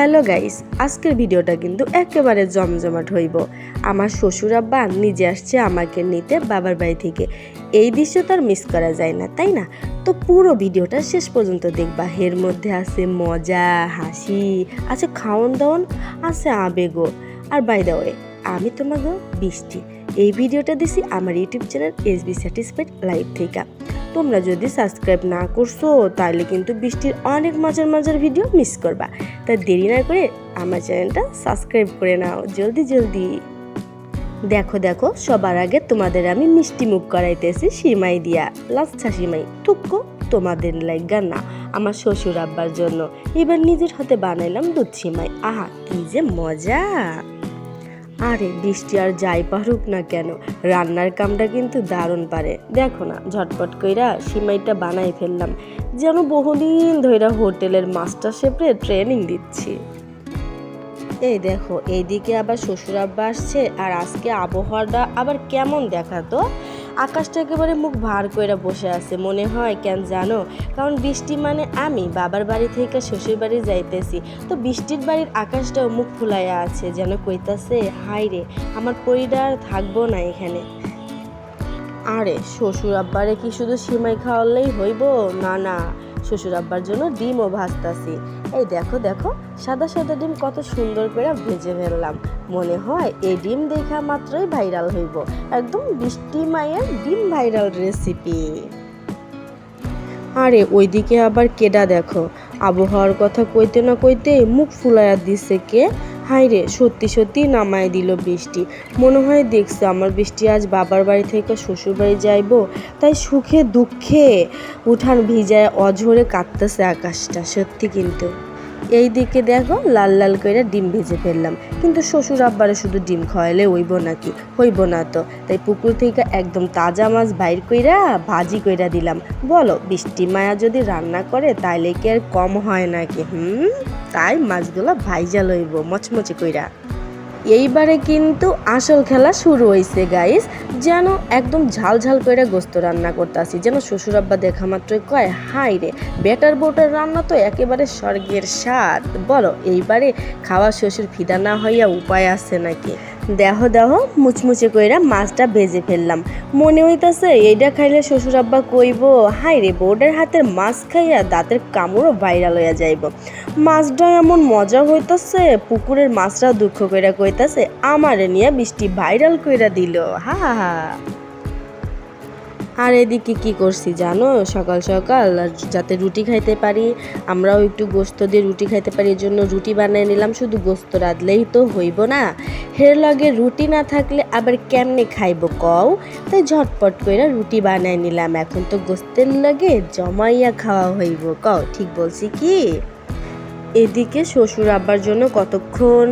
Hello guys, আজকের ভিডিওটা কিন্তু একেবারে জমজমাট হইব। আমার শ্বশুর আব্বা নিজে আসছে আমাকে নিতে বাবার বাড়ি থেকে। এই দৃশ্য তো আর মিস করা যায় না, তাই না? তো পুরো ভিডিওটা শেষ পর্যন্ত দেখবা। এর মধ্যে আছে মজা, হাসি, আছে খাওয়ন দাওয়ন আছে আবেগও। আর বাই দা ওয়ে আমি তোমাকে বৃষ্টি এই ভিডিওটা দিছি আমার YouTube channel S B satisfied live থেকে। তোমরা যদি সাবস্ক্রাইব না করছ, তাহলে কিন্তু বৃষ্টির অনেক মজার মজার ভিডিও মিস করবা। তা দেরি না করে আমার চ্যানেলটা সাবস্ক্রাইব করে নাও, জলদি জলদি। দেখো দেখো, সবার আগে তোমাদের আমি মিষ্টি মুখ করাইতেছি সিমাই দিয়া। লাচ্ছা সিমাই, টুকু তোমাদের লাগা না আমার শ্বশুর আব্বার জন্য। এবার নিজের হাতে বানাইলাম দুধ সিমাই। আহা, কি যে মজা! আরে বৃষ্টি আর যাই পারুক না কেন, রান্নার কামটা কিন্তু দারুণ পারে। দেখো না, ঝটপট কইরা সিমাইটা বানাই ফেললাম, যেন বহুদিন ধইরা হোটেলের মাস্টার শেফে ট্রেনিং দিচ্ছি। এই দেখো, এইদিকে আবার শ্বশুর আব্বা আসছে, আর আজকে আবহাওয়াটা আবার কেমন দেখাতো? আকাশটা একেবারে মুখ ভার করে বসে আছে, মনে হয় কেন জানো? কারণ বৃষ্টি মানে আমি, বাবার বাড়ি থেকে শ্বশুর বাড়ি যাইতেছি। তো বৃষ্টির বাড়ির আকাশটাও মুখ ফুলাইয়া আছে, যেন কইতাছে হাই রে, আমার পরিবার থাকব না এখানে। আরে, শ্বশুর আব্বারে কি শুধু সিমাই খাওয়ালেই হইব? না না শ্বশুর আব্বার জন্য ডিমও ভাজতাছি। এই দেখো দেখো, সাদা সাদা ডিম কত সুন্দর করে ভেজে ফেললাম। মনে হয় এই ডিম দেখা মাত্রই ভাইরাল হইব। একদম বৃষ্টি মায়ের ডিম ভাইরাল রেসিপি আরে, ওইদিকে আবার কেডা দেখো? আবহাওয়ার কথা কইতে না কইতে মুখ ফুলাইয়া দিছে কে? হাই রে সত্যি সত্যি নামায় দিল বৃষ্টি। মনে হয়, দেখছে, আমার বৃষ্টি আজ বাবার বাড়ি থেকে শ্বশুরবাড়ি যাইব, তাই সুখে দুঃখে উঠান ভিজায় অঝরে কাঁদতেছে আকাশটা, সত্যি কিন্তু। এই দিকে দেখো লাল লাল করে ডিম ভেজে ফেললাম। কিন্তু শ্বশুর আব্বারে শুধু ডিম খাওয়ালে হইব নাকি? হইব না তো। তাই পুকুর থেকে একদম তাজা মাছ বাইর কইরা ভাজি কইরা দিলাম। বলো, বৃষ্টি মায়া যদি রান্না করে, তাইলে কি আর কম হয় নাকি? হুম? তাই মাছগুলো ভাইজা লইব, মচমচে কইরা। এইবারে কিন্তু আসল খেলা শুরু হয়েছে গাইস যেন একদম ঝাল ঝাল করে গোস্ত রান্না করতে আসি যেন শ্বশুর আব্বা দেখা মাত্রই কয় হাই রে, বেটার বোটার রান্না তো একেবারে স্বর্গের স্বাদ। বলো, এইবারে খাওয়া শ্বশুর ফিদা না হইয়া উপায় আছে নাকি? দেহ দেহ মুচমুচে কইরা মাছটা ভেজে ফেললাম। মনে হইতাছে এইটা খাইলে শ্বশুর আব্বা কইব হাই রে বোর্ডের হাতের মাছ খাইয়া দাঁতের কামড়ও ভাইরাল হইয়া যাইব। মাছটা এমন মজা হইতাছে, পুকুরের মাছটা দুঃখ কইরা কইতাছে, আমারে নিয়ে বৃষ্টি ভাইরাল কইরা দিল। হা হা হা। আর এদিকে কি করছি জানো? সকাল সকাল যাতে রুটি খাইতে পারি, আমরাও একটু গোস্ত দিয়ে রুটি খাইতে পারি, এর জন্য রুটি বানিয়ে নিলাম। শুধু গোস্ত রাঁধলেই তো হইব না। হের লগে রুটি না থাকলে আবার কেমনে খাইব কও? তাই ঝটপট করে রুটি বানায় নিলাম। এখন তো গোস্তের লগে জমাইয়া খাওয়া হইব কও, ঠিক বলছি কি? এদিকে শ্বশুর আব্বার জন্য কতক্ষণ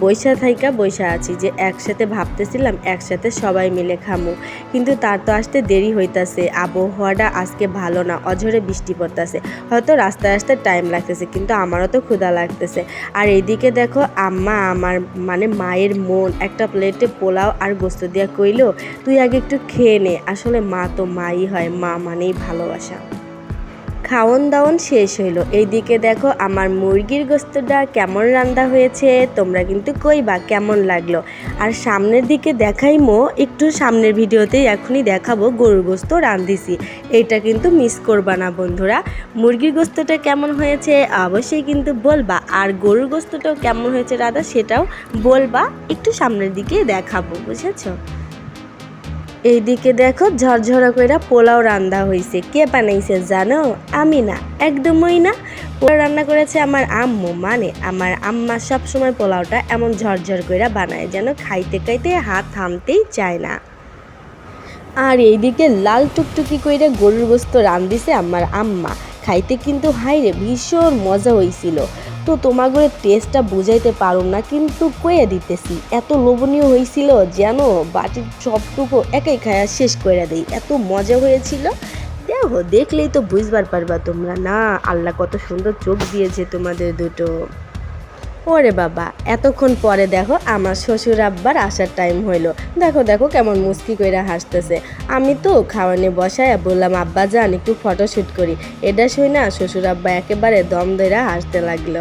বৈশা থাইকা বৈশা আছি যে একসাথে ভাবতেছিলাম একসাথে সবাই মিলে খামু। কিন্তু তার তো আসতে দেরি হইতাছে। আবহাওয়াটা আজকে ভালো না, অঝরে বৃষ্টি পড়তেছে। হয়তো রাস্তায় আসতে টাইম লাগতেছে, কিন্তু আমারও তো ক্ষুধা লাগতেছে। আর এদিকে দেখো আম্মা আমার মানে মায়ের মন, একটা প্লেটে পোলাও আর গোস্ত দিয়া কইলো, তুই আগে একটু খেয়ে নে। আসলে মা তো মাই হয়, মা মানেই ভালোবাসা। খাওয়ন দাওয়ন শেষ হইল। এইদিকে দেখো আমার মুরগির গোস্তটা কেমন রান্না হয়েছে, তোমরা কিন্তু কইবা কেমন লাগল। আর সামনের দিকে দেখাই মো একটু সামনের ভিডিওতেই এখনই দেখাবো গরুর গোস্ত রান্ধিছি। এটা কিন্তু মিস করবা না বন্ধুরা। মুরগির গোস্তটা কেমন হয়েছে অবশ্যই কিন্তু বলবা। আর গরুর গোস্তটাও কেমন হয়েছে রাধা, সেটাও বলবা। একটু সামনের দিকে দেখাবো, বুঝেছ? এইদিকে দেখো ঝরঝরা কইরা পোলাও রান্না হয়েছে কে বানাইছে জানো? আমি না, একদমই না। পোলাও রান্না করেছে আমার আম্মু। মানে আমার আম্মা সব সময় পোলাওটা এমন ঝরঝর কইরা বানায় যেন খাইতে খাইতে হাত থামতেই চায় না। আর এইদিকে লাল টুকটুকি কইরা গরুর গোস্ত রান্ধিছে আমার আম্মা। খাইতে কিন্তু হাইরে ভীষণ মজা হয়েছিল তো তোমাগুলো টেস্টটা বুঝাইতে পারো না, কিন্তু কয়ে দিতেছি, এত লোভনীয় হয়েছিল যেন বাটির সবটুকু একাই খায়া শেষ করে দেই, এত মজা হয়েছিল। দেখো, দেখলেই তো বুঝবার পারবা তোমরা। না, আল্লাহ কত সুন্দর চোখ দিয়েছে তোমাদের দুটো। ওরে বাবা, এতক্ষণ পরে দেখো আমার শ্বশুর আব্বার আসার টাইম হইল। দেখো দেখো কেমন মুস্কি কইরা হাসতেছে। আমি তো খাওয়ানি বসায় বললাম, আব্বা যান, একটু ফটোশ্যুট করি। এটা শুই না শ্বশুর আব্বা একেবারে দম ধরে হাসতে লাগল।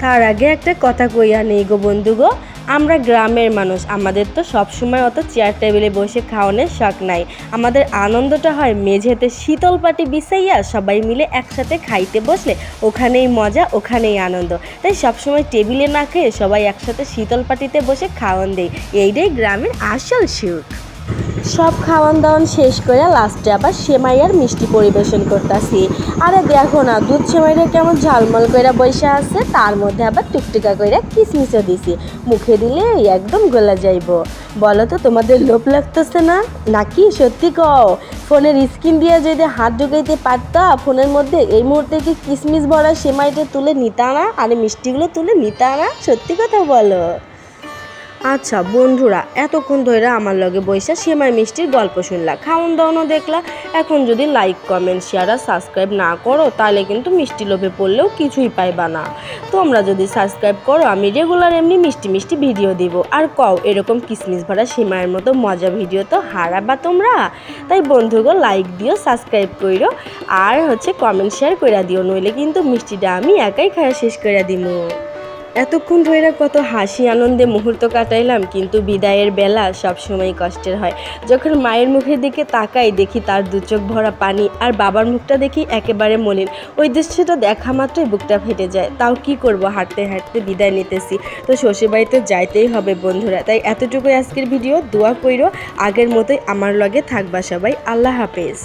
তার আগে একটা কথা কইয়া নেই গো বন্ধু গো আমরা গ্রামের মানুষ, আমাদের তো সবসময় অত চেয়ার টেবিলে বসে খাওয়ানোর শখ নাই। আমাদের আনন্দটা হয় মেঝেতে শীতল পাটি বিছাইয়া সবাই মিলে একসাথে খাইতে বসলে, ওখানেই মজা, ওখানেই আনন্দ। তাই সবসময় টেবিলে না খেয়ে সবাই একসাথে শীতল পাটিতে বসে খাওয়ান দেয় এইটাই গ্রামের আসল সুখ। সব খাওয়ান দাওয়ান শেষ করে লাস্টে আবার সেমাই আর মিষ্টি পরিবেশন করতেছি। আরে দেখো না, দুধ সেমাইটা কেমন ঝালমল কইরা বৈশা আছে, তার মধ্যে আবার টুকটুকা কইরা কিসমিসও দিছি। মুখে দিলে একদম গলা যাইব। বলো তো তোমাদের লোভ লাগতেছে না? নাকি? সত্যি কও? ফোনের স্ক্রিন দিয়ে যদি হাত ঢুকাইতে পারতা, ফোনের মধ্যে এই মুহূর্তে কি কিসমিস ভরা সেমাইটা তুলে নিতা না? আর মিষ্টিগুলো তুলে নিতা না? সত্যি কথা বলো। আচ্ছা বন্ধুরা, এতক্ষণ ধরে আমার লগে বৈশা সেমাই মিষ্টির গল্প শুনলা। খাওন দাওয়ানো দেখলা। এখন যদি লাইক কমেন্ট শেয়ার আর সাবস্ক্রাইব না করো, তাহলে কিন্তু মিষ্টি লোভে পড়লেও কিছুই পাইবা না। তোমরা যদি সাবস্ক্রাইব করো, আমি রেগুলার এমনি মিষ্টি মিষ্টি ভিডিও দিব। আর কও, এরকম কিসমিস ভরা সেমাইয়ের মতো মজা ভিডিও তো হারাবা তোমরা? তাই বন্ধুগো লাইক দিও সাবস্ক্রাইব করো আর হচ্ছে কমেন্ট শেয়ার কইরা দিও, নইলে কিন্তু মিষ্টিটা আমি একাই খাওয়া শেষ করে দিমু। এতক্ষণ ধরে কত হাসি আনন্দে মুহূর্ত কাটাইলাম, কিন্তু বিদায়ের বেলা সবসময় কষ্টের হয়। যখন মায়ের মুখের দিকে তাকাই, দেখি তার দু চোখ ভরা পানি আর বাবার মুখটা দেখি একেবারে মলিন। ওই দৃশ্যটা দেখা মাত্রই বুকটা ফেটে যায়। তাও কি করব? হাঁটতে হাঁটতে বিদায় নিতেছি। তো শ্বশুর বাড়িতে যাইতেই হবে বন্ধুরা। তাই এতটুকুই আজকের ভিডিও। দোয়া কইরো, আগের মতোই আমার লগে থাকবা সবাই। আল্লাহ হাফেজ।